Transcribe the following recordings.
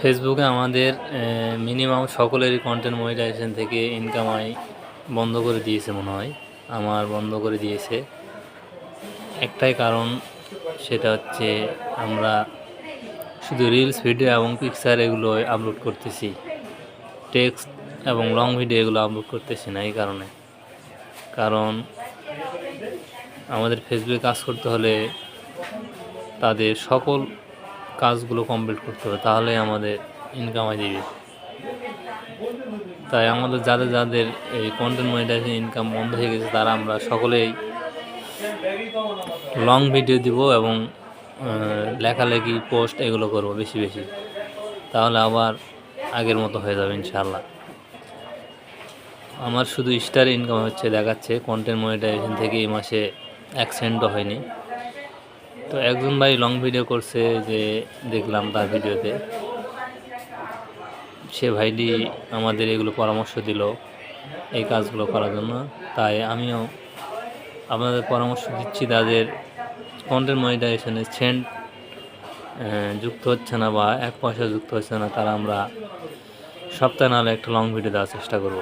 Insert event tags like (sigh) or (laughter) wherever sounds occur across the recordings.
ফেসবুকে আমাদের মিনিমাম সকলেরই কন্টেন্ট মনিটাইজেশন থেকে ইনকাম আই বন্ধ করে দিয়েছে মনে হয়। আমার বন্ধ করে দিয়েছে। একটাই কারণ, সেটা হচ্ছে আমরা শুধু রিলস ভিডিও এবং পিকচার এগুলো আপলোড করতেছি। টেক্সট এবং লং ভিডিও এগুলো আপলোড করতেছি না এই কারণে। কারণ আমাদের ফেসবুকে কাজ করতে হলে তাদের সকল কাজগুলো কমপ্লিট করতে হবে তাহলে আমাদের ইনকাম আই দিবে তাই আমাদের যাদের যাদের এই কন্টেন্ট মনিটাইজেশন ইনকাম বন্ধ হয়ে গেছে, তারা আমরা সকলেই লং ভিডিও দিব এবং লেখালেখি পোস্ট এগুলো করব বেশি বেশি। তাহলে আবার আগের মতো হয়ে যাবে ইনশাল্লাহ আমার শুধু স্টার ইনকাম হচ্ছে দেখাচ্ছে কন্টেন্ট মনিটাইজেশন থেকে এই মাসে এক সেন্টও হয়নি। তো একজন ভাই লং ভিডিও করছে যে দেখলাম তার ভিডিওতে সে ভাইটি আমাদের এগুলো পরামর্শ দিল এই কাজগুলো করার জন্য। তাই আমিও আপনাদের পরামর্শ দিচ্ছি, তাদের কন্টেন্ট মনিটাইজেশনে সেন্ট যুক্ত হচ্ছে না বা এক পয়সা যুক্ত হচ্ছে না, তারা আমরা সপ্তাহে নাহলে একটা লং ভিডিও দেওয়ার চেষ্টা করব।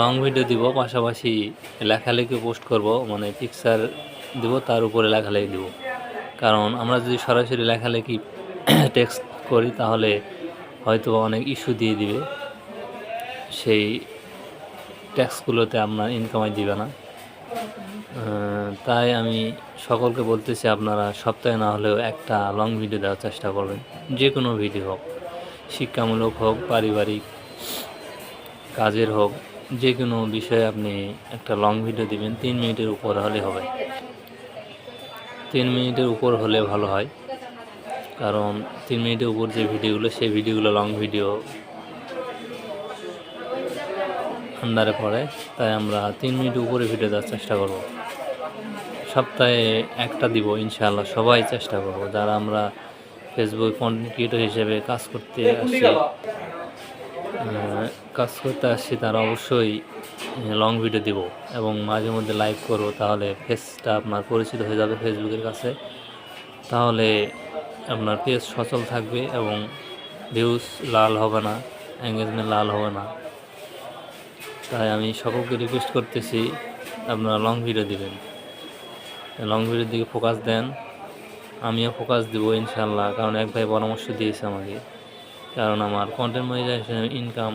লং ভিডিও দিব, পাশাপাশি লেখালেখি পোস্ট করব মানে পিকচার দিব, তার উপরে লেখালেখি দিব। কারণ আমরা যদি সরাসরি লেখালেখি (clears throat) টেক্সট করি, তাহলে হয়তো অনেক ইস্যু দিয়ে দিবে। সেই ট্যাক্সগুলোতে আপনার ইনকামাই দিবে না। তাই আমি সকলকে বলতেছি, আপনারা সপ্তাহে না হলেও একটা লং ভিডিও দেওয়ার চেষ্টা করবেন। যে কোনো ভিডিও হোক, শিক্ষামূলক হোক, পারিবারিক কাজের হোক যে কোনো বিষয়ে আপনি একটা লং ভিডিও দিবেন, তিন মিনিটের উপর হলে হবে। তিন মিনিটের উপর হলে ভালো হয়। কারণ তিন মিনিটের উপর যে ভিডিওগুলো সেই ভিডিওগুলো লং ভিডিও আন্ডারে পড়ে। তাই আমরা তিন মিনিটের উপরে ভিডিও দেওয়ার চেষ্টা করব। সপ্তাহে একটা দিব ইনশাআল্লাহ সবাই চেষ্টা করব। যারা আমরা ফেসবুক কন্টেন্ট ক্রিয়েটর হিসেবে কাজ করতে আহ, কাজ করতে আসছি তারা অবশ্যই লং ভিডিও দিব এবং মাঝে মধ্যে লাইভ করব, তাহলে ফেসটা আপনার পরিচিত হয়ে যাবে ফেসবুকের কাছে। তাহলে আপনার পেজ সচল থাকবে এবং ভিউজ লাল হবে না এঙ্গেজমেন্ট লাল হবে না। তাই আমি সকলকে রিকোয়েস্ট করতেছি, আপনারা লং ভিডিও দিবেন। লং ভিডিওর দিকে ফোকাস দেন। আমিও ফোকাস দিব ইনশাল্লাহ কারণ এক ভাই পরামর্শ দিয়েছে আমাকে। কারণ আমার কন্টেন্ট মনিটাইজেশন ইনকাম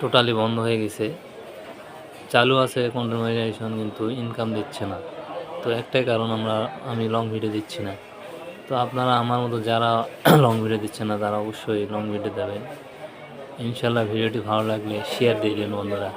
টোটালি বন্ধ হয়ে গেছে। চালু আছে কন্টেমাইজেশন কিন্তু ইনকাম দিচ্ছে না। তো একটাই কারণ আমরা, আমি লং ভিডিও দিচ্ছি না। তো আপনারা আমার মতো যারা (coughs) লং ভিডিও দিচ্ছে না, তারা অবশ্যই লং ভিডিও দেবেন। ইনশাল্লাহ ভিডিওটি ভালো লাগলে শেয়ার দিয়ে দিন বন্ধুরা।